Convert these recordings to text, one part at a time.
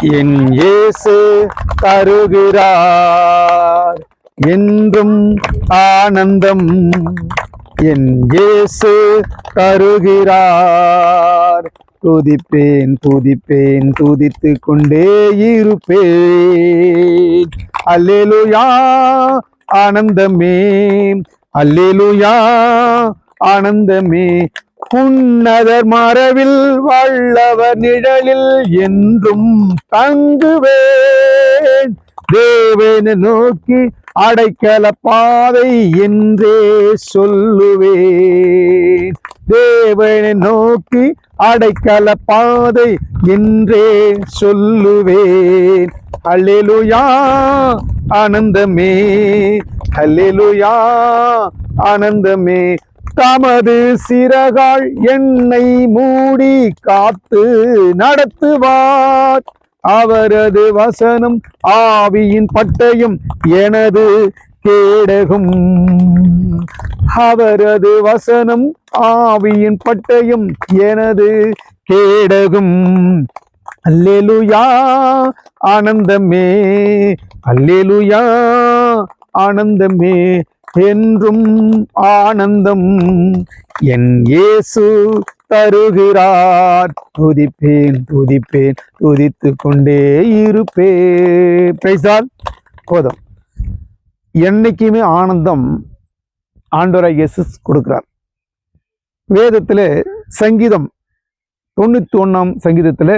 என் இயேசு தருகிறார் என்றும் ஆனந்தம். என் இயேசு தருகிறார். துதிப்பேன் துதிப்பேன் துதித்து கொண்டே இருப்பேன். அல்லேலுயா ஆனந்தமே. அல்லேலுயா ஆனந்தமே. உன்னதர் மரவில் வல்லவர் நிழலில் என்றும் தங்குவேன். தேவனை நோக்கி அடைக்கல பாதை என்றே சொல்லுவேன். தேவனை நோக்கி அடைக்கல பாதை என்றே சொல்லுவேன். அல்லேலுயா ஆனந்தமே அல்லேலுயா ஆனந்தமே. தமது சிறகால் என்னை மூடி காத்து நடத்துவார். அவரது வசனம் ஆவியின் பட்டயம் எனது கேடகும். அவரது வசனம் ஆவியின் பட்டயம் எனது கேடகும். அல்லேலுயா ஆனந்தமே. அல்லேலுயா ஆனந்தமே. என்றும் ஆனந்தம் என் இயேசு தருகிறார். துதிப்பேன் துதிப்பேன் துதித்து கொண்டே இருப்பேன். பிரைசால் போதும். என்னைக்குமே ஆனந்தம் ஆண்டவராய் இயேசு கொடுக்கிறார். வேதத்தில் சங்கீதம் தொண்ணூத்தி ஒன்றாம் சங்கீதத்தில்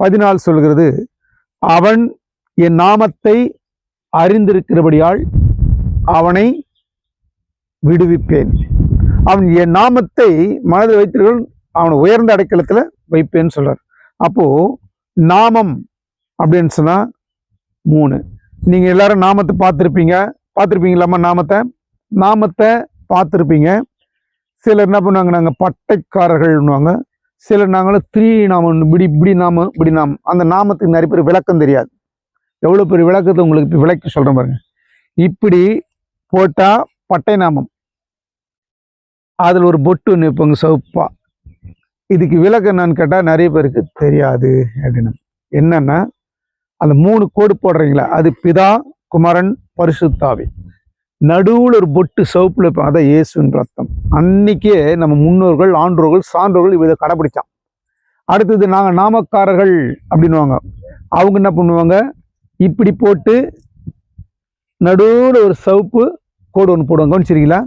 பதினாலு சொல்கிறது அவன் என் நாமத்தை அறிந்திருக்கிறபடியால் அவனை விடுவிப்பேன். அவன் என் நாமத்தை மனதில் வைத்தீர்கள் அவனை உயர்ந்த அடைக்கலத்தில் வைப்பேன்னு சொல்றார். அப்போ நாமம் அப்படின்னு சொன்னா மூணு. நீங்க எல்லாரும் நாமத்தை பார்த்துருப்பீங்க. பார்த்துருப்பீங்களாம்மா நாமத்தை? நாமத்தை பார்த்துருப்பீங்க. சிலர் என்ன பண்ணுவாங்க? நாங்கள் பட்டைக்காரர்கள்னுவாங்க சிலர் நாங்களும் த்ரீ நாமம் இப்படி இப்படி நாமம் இப்படி நாமம் அந்த நாமத்துக்கு நிறைய பேர் விளக்கம் தெரியாது. எவ்வளோ பெரிய விளக்கத்தை உங்களுக்கு இப்ப விளக்கி சொல்கிறேன் பாருங்க. இப்படி போட்டால் பட்டை நாமம். அதில் ஒரு பொட்டு ஒன்று வைப்பாங்க சவுப்பா. இதுக்கு விளக்கம் என்னன்னு கேட்டால் நிறைய பேருக்கு தெரியாது அப்படின்னு. என்னன்னா அந்த மூணு கோடு போடுறீங்களா? அது பிதா குமரன் பரிசுத்தாவி. நடுவில் ஒரு பொட்டு சவுப்பில் வைப்பாங்க அதான் இயேசுன்ற அர்த்தம் அன்னைக்கே நம்ம முன்னோர்கள் ஆன்றோர்கள் சான்றோர்கள் இதை கடைபிடிச்சான் அடுத்தது நாங்கள் நாமக்காரர்கள் அப்படின்னுவாங்க. அவங்க என்ன பண்ணுவாங்க? இப்படி போட்டு நடுவில் ஒரு சவுப்பு கோடு ஒன்று போடுவாங்க கவனிச்சிருக்கீங்களா?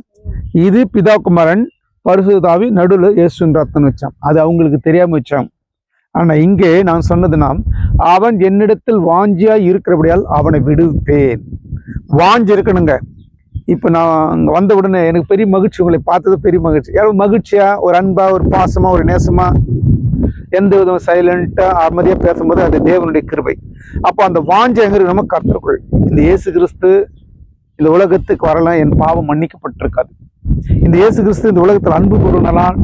இது பிதாகுமரன் பரிசுதாவி நடுவில் இயேசுன்ற அர்த்தம் வச்சான். அது அவங்களுக்கு தெரியாமல் வச்சான். ஆனால் இங்கே நான் சொன்னதுன்னா அவன் என்னிடத்தில் வாஞ்சியாக இருக்கிறபடியால் அவனை விடுவிப்பேன் வாஞ்சி இருக்கணுங்க. இப்போ நான் அங்கே வந்த உடனே எனக்கு பெரிய மகிழ்ச்சி உங்களை பார்த்தது பெரிய மகிழ்ச்சி. யாரும் மகிழ்ச்சியாக ஒரு அன்பாக ஒரு பாசமாக ஒரு நேசமாக எந்த விதம் சைலண்ட்டாக அமைதியாக பேசும்போது அது தேவனுடைய கிருபை. அப்போ அந்த வாஞ்சி எங்க நம்ம கர்த்தருக்குள். இந்த இயேசு கிறிஸ்து இந்த உலகத்துக்கு வரலாம் என் பாவம் மன்னிக்கப்பட்டிருக்காது. இந்த இயேசு கிறிஸ்து இந்த உலகத்தில் அன்பு கூறுனாலாம்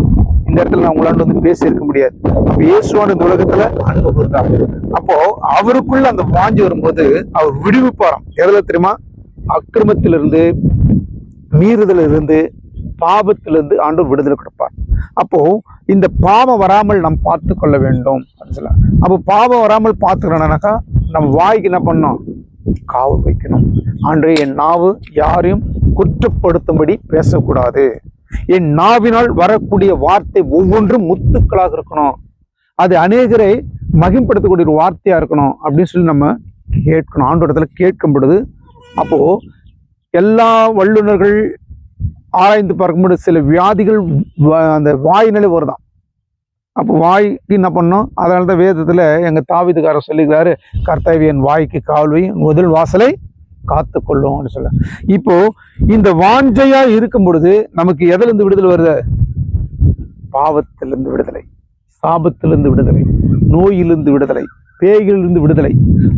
இந்த இடத்துல நான் உங்களாண்டு வந்து பேசியிருக்க முடியாது. அப்ப இயேசுவான இந்த உலகத்துல அன்பு கூறுறாங்க அப்போ அவருக்குள்ள அந்த வாஞ்சி வரும்போது அவர் விடுவிப்பாராம். எதுல தெரியுமா? அக்கிரமத்திலிருந்து மீறுதலிருந்து பாபத்திலிருந்து ஆண்டு விடுதலை கொடுப்பார். அப்போ இந்த பாவம் வராமல் நாம் பார்த்து கொள்ள வேண்டும் அப்படின்னு சொல்லலாம் அப்போ பாவம் வராமல் பார்த்துக்கிறோம்னாக்கா நம்ம வாய்க்கு என்ன பண்ணோம் காவல் வைக்கணும். ஆண்டே என் நாவு யாரையும் குற்றப்படுத்தும்படி பேசக்கூடாது. என் நாவினால் வரக்கூடிய வார்த்தை ஒவ்வொன்றும் முத்துக்களாக இருக்கணும். அது அநேகரை மகிம்படுத்தக்கூடிய ஒரு வார்த்தையா இருக்கணும் அப்படின்னு சொல்லி நம்ம கேட்கணும். ஆண்டோடத்துல கேட்கும் பொழுது அப்போ எல்லா வல்லுநர்கள் ஆராய்ந்து பார்க்கும்போது சில வியாதிகள் வ- அந்த வாயினாலே வருதான். அப்போ வாய்க்கு என்ன பண்ணோம்? அதனால தான் வேதத்தில் எங்கள் தாவிதுக்காரர் சொல்லிக்கிறாரு கர்த்தாவி என் வாய்க்கு காவல் முதல் வாசலை காத்து கொள்ளும் அப்படின்னு சொல்ல இப்போ இந்த வாஞ்சையா இருக்கும் பொழுது நமக்கு எதிலிருந்து விடுதலை வருது? பாவத்திலிருந்து விடுதலை சாபத்திலிருந்து விடுதலை நோயிலிருந்து விடுதலை பேய்களிலிருந்து விடுதலை.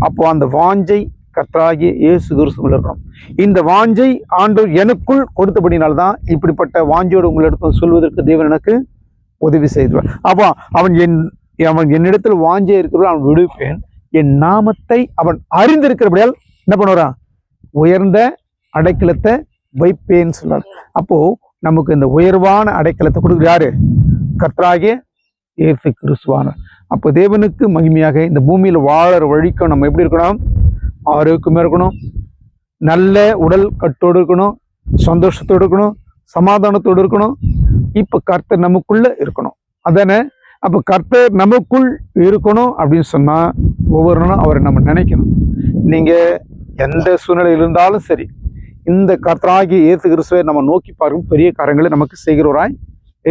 அப்போ அந்த வாஞ்சை கர்த்தராகிய இயேசு கிறிஸ்துவில் இருக்கணும். இந்த வாஞ்சை ஆண்டோர் எனக்குள் கொடுத்தபடினால்தான் இப்படிப்பட்ட வாஞ்சையோடு உங்களிடத்தில் சொல்வதற்கு தேவன் எனக்கு உதவி செய்துவார் அப்போ அவன் என் அவன் என்னிடத்தில் வாஞ்சே இருக்கிறவர்கள் அவன் விடுவிப்பேன் என் நாமத்தை அவன் அறிந்திருக்கிறபடியால் என்ன பண்ணுவான் உயர்ந்த அடைக்கலத்தை வைப்பேன்னு சொல்றார் அப்போ நமக்கு இந்த உயர்வான அடைக்கலத்தை கொடுக்குற யாரு? கர்த்தராகிய ஏசு கிறிஸ்துவான. அப்போ தேவனுக்கு மகிமையாக இந்த பூமியில் வாழற வழிக்கும் நம்ம எப்படி இருக்கணும்? ஆரோக்கியமாக இருக்கணும். நல்ல உடல் கட்டோடு இருக்கணும். சந்தோஷத்தோடு இருக்கணும். சமாதானத்தோடு இருக்கணும். இப்போ கர்த்தர் நமக்குள்ள இருக்கணும். அதானே? அப்போ கர்த்தர் நமக்குள் இருக்கணும் அப்படின்னு சொன்னால் ஒவ்வொரு நாளும் அவரை நம்ம நினைக்கணும். நீங்கள் எந்த சூழ்நிலையில் இருந்தாலும் சரி இந்த கர்த்தராகிய இயேசு கிறிஸ்துவை நம்ம நோக்கி பார்க்கும் பெரிய காரங்களை நமக்கு செய்கிறவராய்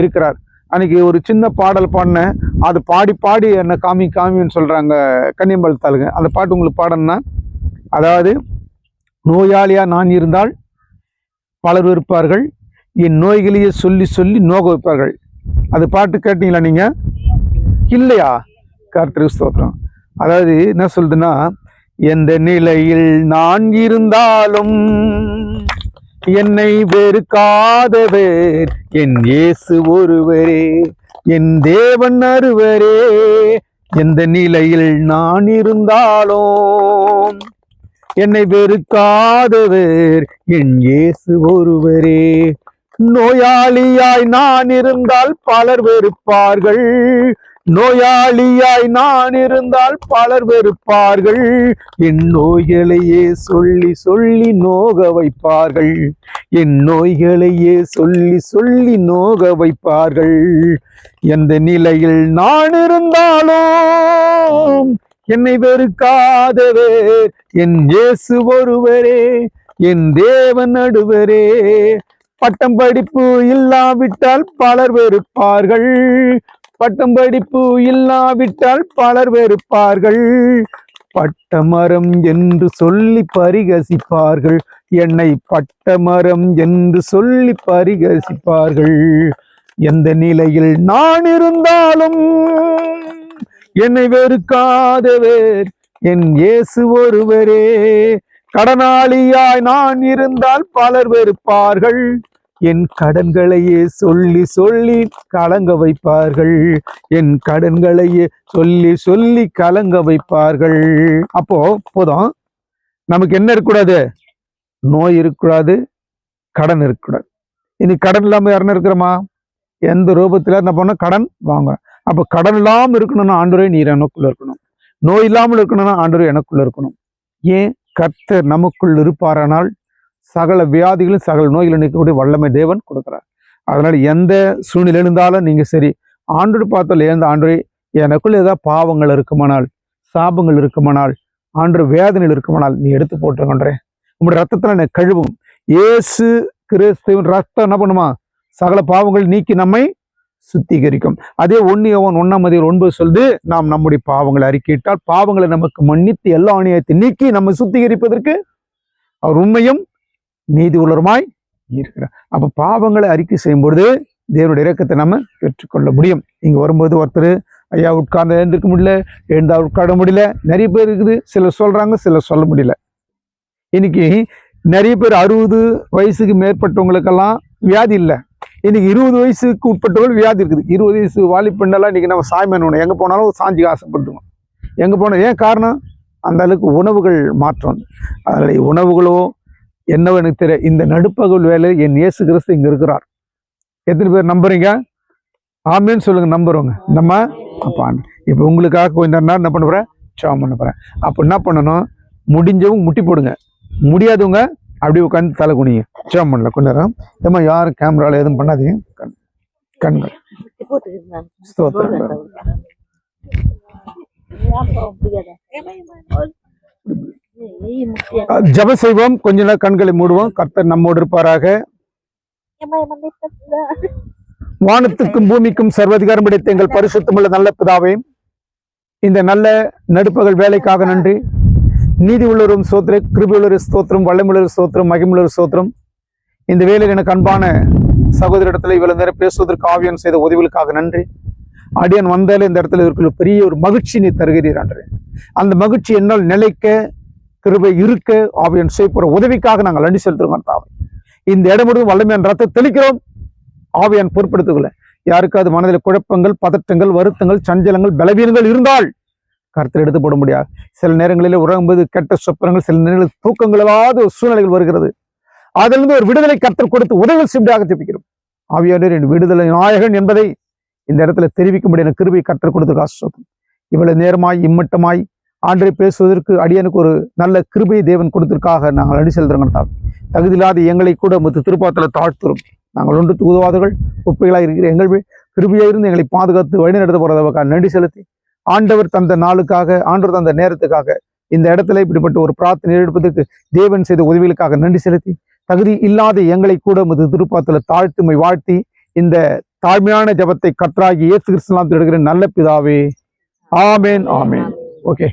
இருக்கிறார். அன்னைக்கு ஒரு சின்ன பாடல் பாடினேன் அது பாடி பாடி என்ன காமி காமின்னு சொல்கிறாங்க கன்னியம்பல் தாளுங்க. அந்த பாட்டு உங்களுக்கு பாடணும்னா அதாவது நோயாளியாக நான் இருந்தால் பலர் இருப்பார்கள் என் நோய்களையே சொல்லி சொல்லி நோக வைப்பார்கள். அது பாட்டு கேட்டீங்களா நீங்க? இல்லையா? கர்த்தர் ஸ்தோத்திரம். அதாவது என்ன சொல்றதுன்னா எந்த நிலையில் நான் இருந்தாலும் என்னை வெறுக்காதவர். என் இயேசு ஒருவரே என் தேவன் அருவரே. எந்த நிலையில் நான் இருந்தாலும் என்னை வெறுக்காதவர். என் இயேசு ஒருவரே. நோயாளியாய் நான் இருந்தால் பலர் வெறுப்பார்கள். நோயாளியாய் நான் இருந்தால் பலர் வெறுப்பார்கள். என் நோய்களையே சொல்லி சொல்லி நோக வைப்பார்கள். என் நோய்களையே சொல்லி சொல்லி நோக வைப்பார்கள். எந்த நிலையில் நான் இருந்தாலும் என்னை வெறுக்காதவே. என் இயேசு ஒருவரே என் தேவன் நடுவரே. பட்டம் படிப்பு இல்லாவிட்டால் பலர் வெறுப்பார்கள். பட்டம் படிப்பு இல்லாவிட்டால் பலர் வெறுப்பார்கள். பட்டமரம் என்று சொல்லி பரிகசிப்பார்கள். என்னை பட்டமரம் என்று சொல்லி பரிகசிப்பார்கள். எந்த நிலையில் நான் இருந்தாலும் என்னை வெறுக்காதவர். என் இயேசு ஒருவரே. கடனாளியாய் நான் இருந்தால் பலர் வெறுப்பார்கள். என் கடன்களையே சொல்லி சொல்லி கலங்க வைப்பார்கள். என் கடன்களையே சொல்லி சொல்லி கலங்க வைப்பார்கள். அப்போ போதும். நமக்கு என்ன இருக்கக்கூடாது? நோய் இருக்கக்கூடாது கடன் இருக்கக்கூடாது. இனி கடன் இல்லாமல் யாருன்னு இருக்கிறோமா? எந்த ரூபத்தில் என்ன பண்ண கடன் வாங்குறோம் அப்போ கடன் இல்லாமல் இருக்கணும்னா ஆண்டவரே நீர் எனக்குள்ளே இருக்கணும். நோய் இல்லாமல் இருக்கணும்னா ஆண்டவரே எனக்குள்ளே இருக்கணும். ஏன்? கர்த்தர் நமக்குள் இருப்பாரானால் சகல வியாதிகளும் சகல நோய்களும் நிற்கக்கூடிய வல்லமை தேவன் கொடுக்குறார். அதனால் எந்த சூழ்நிலை இருந்தாலும் நீங்கள் சரி ஆண்டோடு பார்த்தால் எந்த ஆண்டு எனக்குள்ள ஏதாவது பாவங்கள் இருக்குமானால் சாபங்கள் இருக்குமானால் ஆண்டு வேதனைகள் இருக்குமானால் நீ எடுத்து போட்டுக்கொண்டே உங்களுடைய ரத்தத்தில் என்னை கழுவும். இயேசு கிறிஸ்துவின் ரத்தம் என்ன பண்ணுமா? சகல பாவங்கள் நீக்கி நம்மை சுத்திகரிக்கும். அதே ஒன்னு அவன் ஒன்னாம் மதியம் ஒன்பது சொல்லுது நாம் நம்முடைய பாவங்களை அறிக்கையிட்டால் பாவங்களை நமக்கு மன்னித்து எல்லா அநியாயத்தை நீக்கி நம்மை சுத்திகரிப்பதற்கு அவர் உண்மையும் நீதி உள்ளருமாய் இருக்கிறார். அப்போ பாவங்களை அறிக்கை செய்யும் பொழுது தேவனுடைய இறக்கத்தை நம்ம பெற்றுக்கொள்ள முடியும். இங்கே வரும்போது ஒருத்தர் ஐயா உட்கார்ந்து எழுந்திருக்க முடியல எழுந்தா உட்கார முடியல. நிறைய பேர் இருக்குது. சிலர் சொல்கிறாங்க சிலர் சொல்ல முடியல. இன்னைக்கு நிறைய பேர் அறுபது வயசுக்கு மேற்பட்டவங்களுக்கெல்லாம் வியாதி இல்லை. இன்னைக்கு இருபது வயசுக்கு உட்பட்டவர்கள் வியாதி இருக்குது. இருபது வயசு வாலிப்பெண்ணெல்லாம் இன்றைக்கி நம்ம சாய்மேனு எங்கே போனாலும் சாஞ்சி ஆசைப்பட்டுவோம் எங்கே போனால் ஏன் காரணம்? அந்த அளவுக்கு உணவுகள் மாற்றம். அதில் உணவுகளோ என்னவோ எனக்கு தெரிய இந்த நடுப்பகல் வேலை என் இயேசு கிறிஸ்து இங்கே இருக்கிறார். எத்தனை பேர் நம்புறீங்க? ஆமேன்னு சொல்லுங்க நம்புறவங்க. நம்ம அப்பா இப்போ உங்களுக்காக கொஞ்சம் நேரம் என்ன பண்ண போகிறேன் சாம் பண்ண போகிறேன் அப்போ என்ன பண்ணணும்? முடிஞ்சவங்க முட்டி போடுங்க. முடியாதவங்க அப்படியே உட்காந்து தலை குனிங்க சாம் பண்ணல கொஞ்ச நேரம். ஏமா யாரும் கேமராவில் எதுவும் பண்ணாதீங்க. கண் கண்கள். ஸ்தோத்திரம். அஹ் செய்வோம். கொஞ்ச நேரம் கண்களை மூடுவோம். கர்த்தர் நம்மோடு இருப்பாராக. வானத்துக்கும் பூமிக்கும் சர்வதிகாரம் படைத்த எங்கள் பரிசுத்தமுள்ள நல்ல பிதாவே இந்த நல்ல நடுப்பகல் வேலைக்காக நன்றி. நீதி உள்ளவரும் சோத்திர கிருபியுள்ளொரு ஸ்தோத்திரம் வல்லமுள்ளொரு ஸ்தோத்திரம் மகிமுள்ளொரு ஸ்தோத்திரம். இந்த வேலையில் எனக்கு அன்பான சகோதரிடத்துல இவ்வளவு நேரம் பேசுவதற்கு ஆவியம் செய்த உதவிகளுக்காக நன்றி. அடியான் வந்தாலே இந்த இடத்துல இருக்கிற பெரிய ஒரு மகிழ்ச்சி நீ தருகிறீர் அன்று. அந்த மகிழ்ச்சி என்னால் நிலைக்க கிருபை இருக்க ஆவியான் செய்யப்போற உதவிக்காக நாங்கள் நன்றி செலுத்துகிறோம் தாவை இந்த இடம் முழுவதும் வல்லமையான ரத்தை தெளிக்கிறோம். ஆவியான் பொறுப்படுத்துக்கல யாருக்காவது மனதில் குழப்பங்கள் பதற்றங்கள் வருத்தங்கள் சஞ்சலங்கள் பலவீனங்கள் இருந்தால் கருத்தில் எடுத்து போட முடியாது. சில நேரங்களில் உறங்கும்போது கெட்ட சொப்பனங்கள் சில நேரங்களில் தூக்கங்களாவது ஒரு சூழ்நிலைகள் வருகிறது. அதிலிருந்து ஒரு விடுதலை கர்த்தர் கொடுத்து உதவி சிம்பியாக ஜெபிக்கிறோம். ஆவியானவர் என் விடுதலை நாயகன் என்பதை இந்த இடத்துல தெரிவிக்கும்படி எனக்கு கிருபை கற்றுக் கொடுத்து ஆசிரியம் இவ்வளவு நேரமாய் இம்மட்டமாய் ஆண்டரை பேசுவதற்கு அடியனுக்கு ஒரு நல்ல கிருபை தேவன் கொடுத்திருக்காக நாங்கள் அடி செலுத்துறோம் தகுதியில்லாத எங்களை கூட முத்து திருப்பாத்தில் தாழ்த்துறோம். நாங்கள் ஒன்று உதவாதர்கள் குப்பைகளாக இருக்கிற எங்கள் இருந்து எங்களை பாதுகாத்து வழிநடத்த போறதற்காக நன்றி செலுத்தி ஆண்டவர் தந்த நாளுக்காக ஆண்டவர் தந்த நேரத்துக்காக இந்த இடத்துல இப்படிப்பட்ட ஒரு பிரார்த்தனை எடுப்பதற்கு தேவன் செய்த உதவிகளுக்காக நன்றி செலுத்தி தகுதி இல்லாத எங்களை கூட முது திருப்பாத்தில் தாழ்த்துமை வாழ்த்தி இந்த தாழ்மையான ஜபத்தை கற்றாகி இயேசு கிறிஸ்துலாம் எடுக்கிற நல்ல பிதாவே. ஆமேன். ஆமேன். ஓகே.